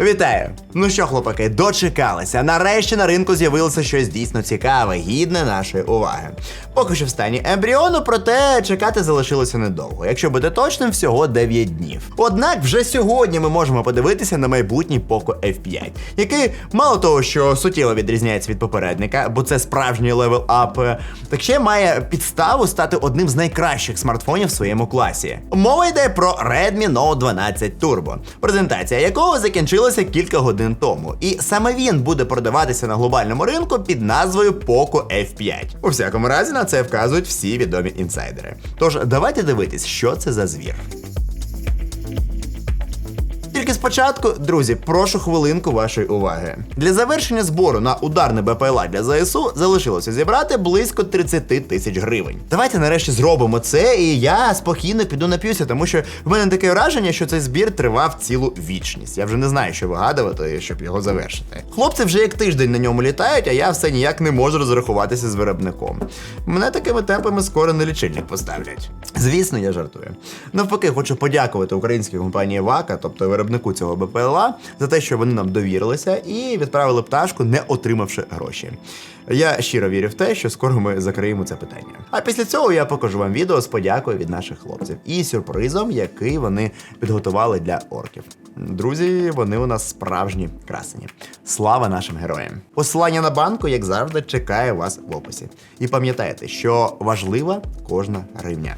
Вітаю! Ну що, хлопаки, дочекалися. Нарешті на ринку з'явилося щось дійсно цікаве, гідне нашої уваги. Поки що в стані ембріону, проте чекати залишилося недовго. Якщо бути точним, всього 9 днів. Однак вже сьогодні ми можемо подивитися на майбутній Poco F5, який мало того, що суттєво відрізняється від попередника, бо це справжній левел ап, так ще має підставу стати одним з найкращих смартфонів в своєму класі. Мова йде про Redmi Note 12 Turbo, презентація якого закінчилася кілька годин тому. І саме він буде продаватися на глобальному ринку під назвою Poco F5. У всякому разі на це вказують всі відомі інсайдери. Тож давайте дивитись, що це за звір. Спочатку, друзі, прошу хвилинку вашої уваги. Для завершення збору на ударне БПЛА для ЗСУ залишилося зібрати близько 30 тисяч гривень. Давайте нарешті зробимо це, і я спокійно піду нап'юся, тому що в мене таке враження, що цей збір тривав цілу вічність. Я вже не знаю, що вигадувати, щоб його завершити. Хлопці вже як тиждень на ньому літають, а я все ніяк не можу розрахуватися з виробником. Мене такими темпами скоро на лічильник поставлять. Звісно, я жартую. Навпаки, хочу подякувати українській компанії Вака, тобто виробнику цього БПЛА, за те, що вони нам довірилися і відправили пташку, не отримавши гроші. Я щиро вірю в те, що скоро ми закриємо це питання. А після цього я покажу вам відео з подякою від наших хлопців і сюрпризом, який вони підготували для орків. Друзі, вони у нас справжні красені. Слава нашим героям! Посилання на банку, як завжди, чекає вас в описі. І пам'ятайте, що важлива кожна гривня.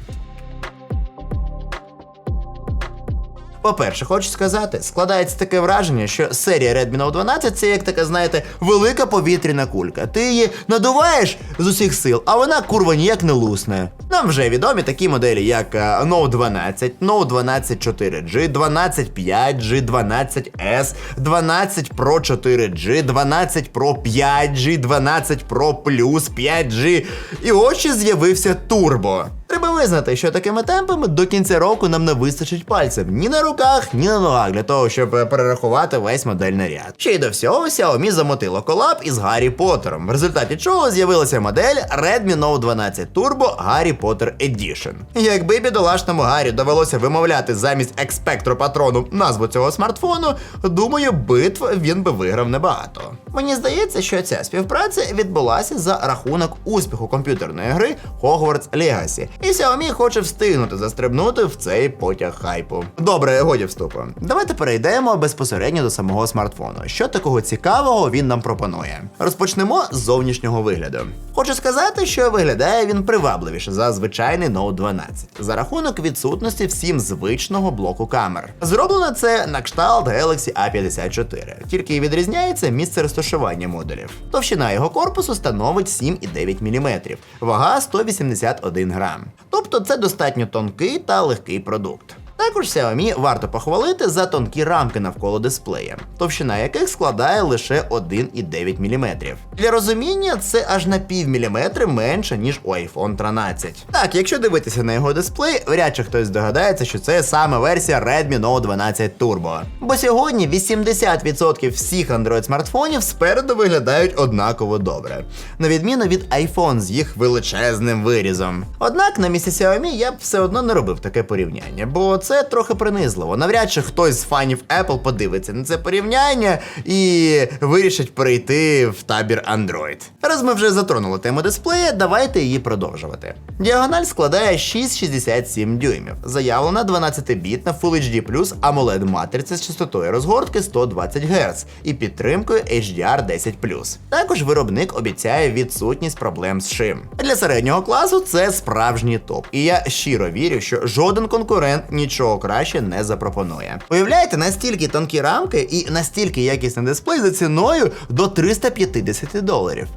По-перше, хочу сказати, складається таке враження, що серія Redmi Note 12 це як така, знаєте, велика повітряна кулька. Ти її надуваєш з усіх сил, а вона курва ніяк не лусне. Нам вже відомі такі моделі, як е, Note 12, Note 12 4G, 12 5G, 12S, 12 Pro 4G, 12 Pro 5G, 12 Pro Plus 5G. І ось ще з'явився Turbo. Треба визнати, що такими темпами до кінця року нам не вистачить пальців ні на руках, ні на ногах для того, щоб е, перерахувати весь модельний ряд. Ще й до всього Xiaomi замотило колаб із Гаррі Поттером, в результаті чого з'явилася модель Redmi Note 12 Turbo Harry Potter Edition. Якби бідолашному Гаррі довелося вимовляти замість експектру патрону назву цього смартфону, думаю, битв він би виграв небагато. Мені здається, що ця співпраця відбулася за рахунок успіху комп'ютерної гри Hogwarts Legacy, і Xiaomi хоче встигнути застрибнути в цей потяг хайпу. Добре, годі вступу. Давайте перейдемо безпосередньо до самого смартфону. Що такого цікавого він нам пропонує? Розпочнемо з зовнішнього вигляду. Хочу сказати, що виглядає він привабливіше за звичайний Note 12 за рахунок відсутності всім звичного блоку камер. Зроблено це на кшталт Galaxy A54, тільки відрізняється місце розташування модулів. Товщина його корпусу становить 7,9 мм, вага 181 грам. Тобто це достатньо тонкий та легкий продукт. Також Xiaomi варто похвалити за тонкі рамки навколо дисплея, товщина яких складає лише 1,9 мм. Для розуміння, це аж на пів міліметри менше, ніж у iPhone 13. Так, якщо дивитися на його дисплей, вряд чи хтось здогадається, що це саме версія Redmi Note 12 Turbo. Бо сьогодні 80% всіх Android смартфонів спереду виглядають однаково добре, на відміну від iPhone з їх величезним вирізом. Однак на місці Xiaomi я б все одно не робив таке порівняння, бо це трохи принизливо. Навряд чи хтось з фанів Apple подивиться на це порівняння і вирішить перейти в табір Android. Раз ми вже затронули тему дисплея, давайте її продовжувати. Діагональ складає 6,67 дюймів, заявлена 12-бітна Full HD AMOLED матриця з частотою розгортки 120 Гц і підтримкою HDR10 Також виробник обіцяє відсутність проблем з шим. Для середнього класу це справжній топ, і я щиро вірю, що жоден конкурент нічого краще не запропонує. Уявляєте, настільки тонкі рамки і настільки якісний дисплей за ціною до 350 доларів.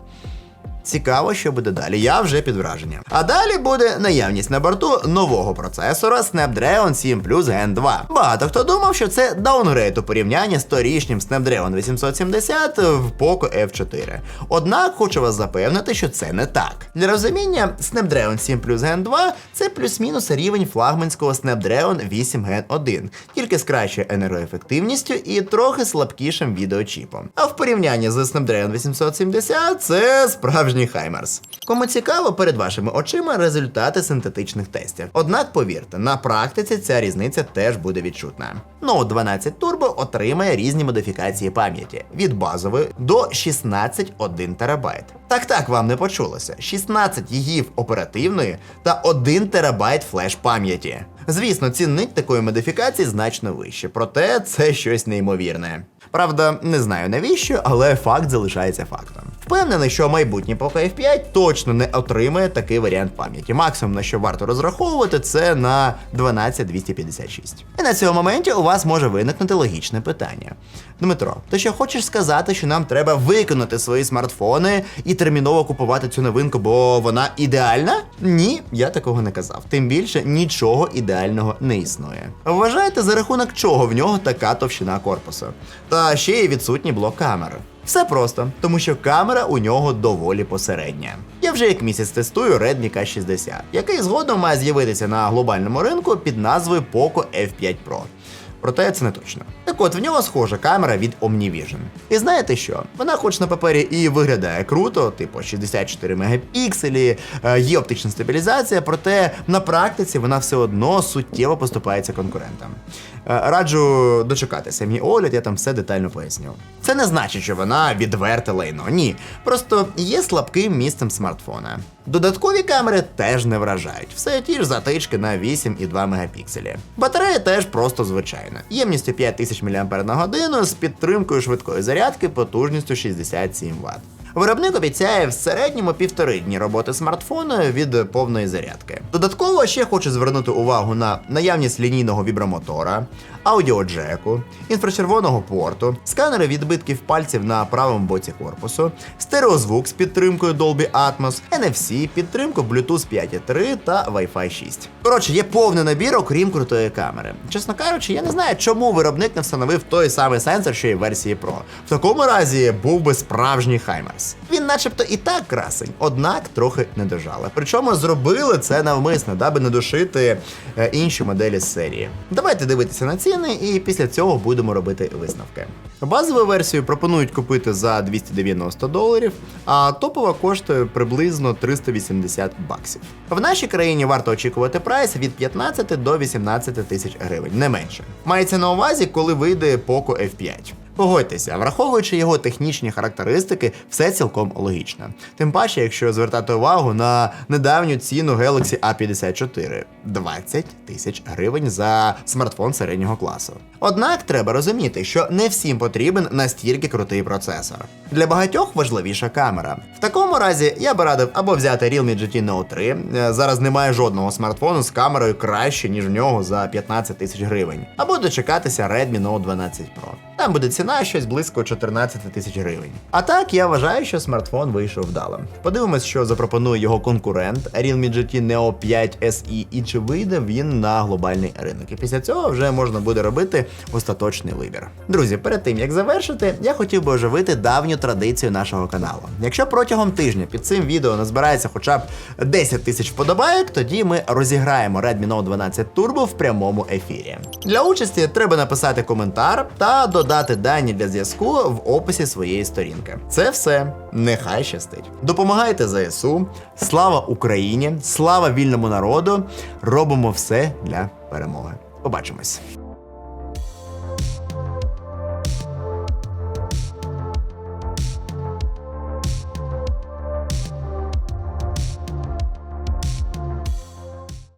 Цікаво, що буде далі. Я вже під враженням. А далі буде наявність на борту нового процесора Snapdragon 7 Plus Gen 2. Багато хто думав, що це даунгрейд у порівнянні з торішнім Snapdragon 870 в Poco F4. Однак хочу вас запевнити, що це не так. Для розуміння, Snapdragon 7 Plus Gen 2 це плюс-мінус рівень флагманського Snapdragon 8 Gen 1, тільки з кращою енергоефективністю і трохи слабкішим відеочіпом. А в порівнянні з Snapdragon 870 це справжній справжній Хаймерс. Кому цікаво, перед вашими очима результати синтетичних тестів. Однак повірте, на практиці ця різниця теж буде відчутна. Note 12 Turbo отримає різні модифікації пам'яті від базової до 16,1 терабайт. Так так вам не почулося. 16 гігів оперативної та 1 терабайт флеш пам'яті. Звісно, цінник такої модифікації значно вище, проте це щось неймовірне. Правда, не знаю навіщо, але факт залишається фактом. Впевнений, що майбутнє Poco F5 точно не отримає такий варіант пам'яті. Максимум на що варто розраховувати, це на 12256. І на цьому моменті у вас може виникнути логічне питання. Дмитро, ти що хочеш сказати, що нам треба виконати свої смартфони і терміново купувати цю новинку, бо вона ідеальна? Ні, я такого не казав. Тим більше нічого ідеального не існує. Вважаєте, за рахунок чого в нього така товщина корпусу? Та ще й відсутній блок камери. Все просто, тому що камера у нього доволі посередня. Я вже як місяць тестую Redmi K60, який згодом має з'явитися на глобальному ринку під назвою Poco F5 Pro. Проте це не точно. Так от в нього схожа камера від OmniVision. І знаєте що? Вона, хоч на папері і виглядає круто, типу 64 мегапікселі, е, є оптична стабілізація, проте на практиці вона все одно суттєво поступається конкурентам. Е, Раджу дочекатися мій огляд, я там все детально поясню. Це не значить, що вона відверте лайно. Ні. Просто є слабким місцем смартфона. Додаткові камери теж не вражають. Все ті ж затички на 8,2 мегапікселі. Батарея теж просто звичайна. Ємністю 5000 мАч з підтримкою швидкої зарядки потужністю 67 Вт. Виробник обіцяє в середньому півтори дні роботи смартфона від повної зарядки. Додатково ще хочу звернути увагу на наявність лінійного вібромотора, аудіоджеку, інфрачервоного порту, сканери відбитків пальців на правому боці корпусу, стереозвук з підтримкою Dolby Atmos, NFC, підтримку Bluetooth 5.3 та Wi-Fi 6. Коротше, є повний набір, окрім крутої камери. Чесно кажучи, я не знаю, чому виробник не встановив той самий сенсор, що і версії Pro. В такому разі був би справжній Хаймерс. Він, начебто, і так красень, однак трохи не дожали. Причому зробили це навмисно, даби не душити е, інші моделі з серії. Давайте дивитися на ціни, і після цього будемо робити висновки. Базову версію пропонують купити за 290 доларів, а топова коштує приблизно 380 баксів. В нашій країні варто очікувати прайс від 15 до 18 тисяч гривень, не менше. Мається на увазі, коли вийде Poco F5. Погодьтеся, враховуючи його технічні характеристики, все цілком логічно. Тим паче, якщо звертати увагу на недавню ціну Galaxy A54 20 тисяч гривень за смартфон середнього класу. Однак треба розуміти, що не всім потрібен настільки крутий процесор. Для багатьох важливіша камера. В такому разі я би радив або взяти Realme GT Neo 3. е, Зараз немає жодного смартфону з камерою краще, ніж в нього за 15 тисяч гривень, або дочекатися Redmi Note 12 Pro. Там буде ціна щось близько 14 тисяч гривень. А так я вважаю, що смартфон вийшов вдалим. Подивимось, що запропонує його конкурент Realme GT Neo 5 SE і чи вийде він на глобальний ринок. І після цього вже можна буде робити остаточний вибір. Друзі, перед тим як завершити, я хотів би оживити давню традицію нашого каналу. Якщо протягом тижня під цим відео назбирається хоча б 10 тисяч вподобайок, тоді ми розіграємо Redmi Note 12 Turbo в прямому ефірі. Для участі треба написати коментар та додати дані для зв'язку в описі своєї сторінки. Це все. Нехай щастить. Допомагайте ЗСУ. Слава Україні! Слава вільному народу! Робимо все для перемоги. Побачимось.